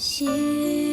Ще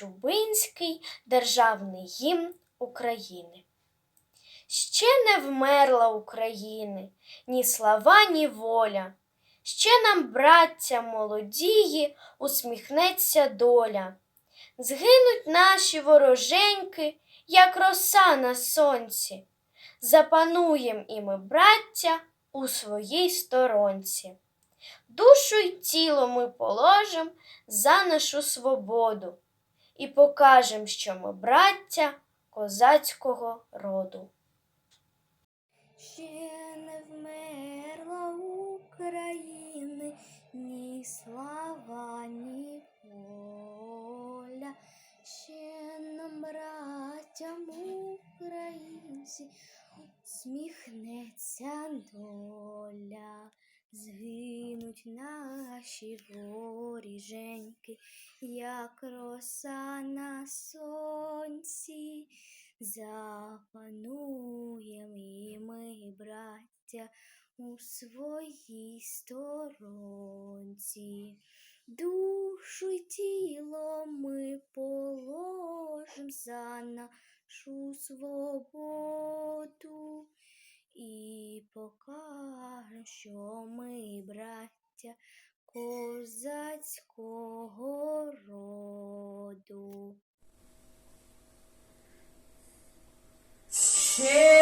Чубинський Державний гімн України. Ще не вмерла України, ні слава, ні воля. Ще нам, браття молодії, усміхнеться доля. Згинуть наші вороженьки, як роса на сонці. Запануєм і ми, браття, у своїй сторонці. Душу й тіло ми положим за нашу свободу і покажем, що ми браття козацького роду. Ще не вмерла України, ні слава, ні воля. Ще нам, браттям українці, сміхнеться Згинуть наші воріженьки, як роса на сонці. Запануєм і ми, браття, у своїй сторонці. Душу й тіло ми положим за нашу свободу і покажем, що ми, браття, козацького роду. Ще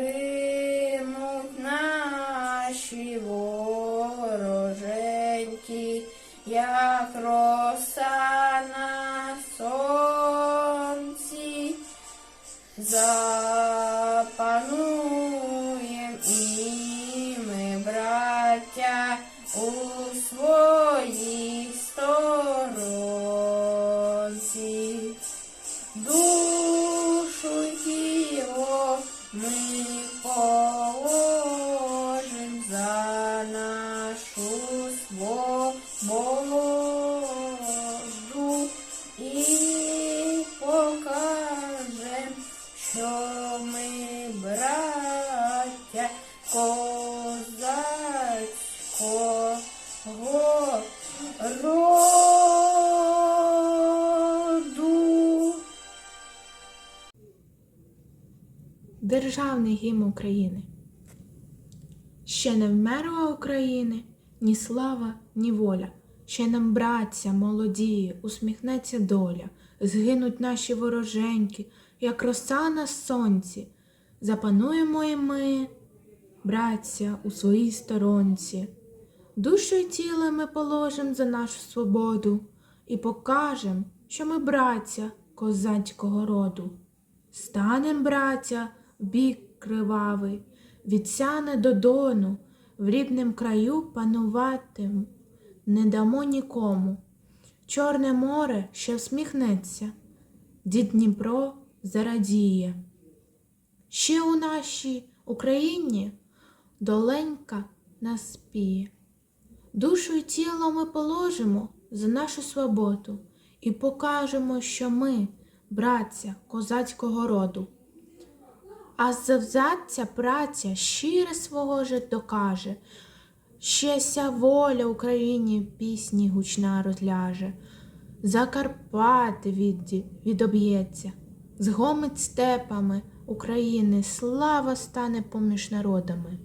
Згинуть наші вороженьки, як роса на сонці. Запануєм і ми, браття, у своїй сторонці. Й тіло Державний гімн України. Ще не вмерла України ні слава, ні воля. Ще нам, браття, молодії, усміхнеться доля, згинуть наші вороженьки, як роса на сонці. Запануємо і ми, браття, у своїй сторонці. Душу й тіло ми положим за нашу свободу і покажем, що ми браття козацького роду. Станем, браття, в бік кривавий, від сяни до дону, в ріднім краю пануватим не дамо нікому. Чорне море ще всміхнеться, дід Дніпро зарадіє. Ще у нашій Україні доленька нас спіє. Душу й тіло ми положимо за нашу свободу і покажемо, що ми, братця козацького роду. А завзяття праця щире свого же докаже, ще ся воля Україні пісні гучна розляже, Закарпати від, відоб'ється, згомить степами України, слава стане поміж народами.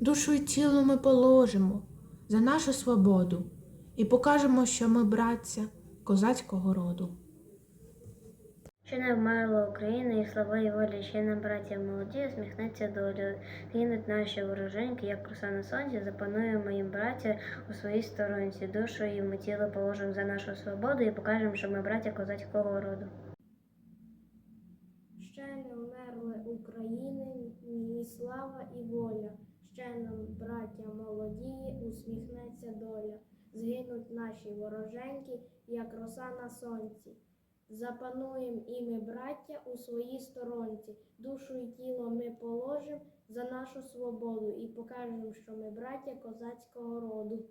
Душу й тіло ми положимо за нашу свободу і покажемо, що ми братця козацького роду. Ще не вмерла Україна, і слава і воля, ще нам, браття молоді, усміхнеться доля. Гинуть наші вороженьки, як роса на сонці, запануємо їм браття у своїй сторонці. Душу і ми тіло положимо за нашу свободу і покажемо, що ми браття козацького роду. Ще не вмерли України, ні слава і воля. Ще нам, браття молоді, усміхнеться доля. Згинуть наші вороженьки, як роса на сонці. Запануєм і ми, браття, у своїй сторонці. Душу і тіло ми положим за нашу свободу і покажемо, що ми браття козацького роду.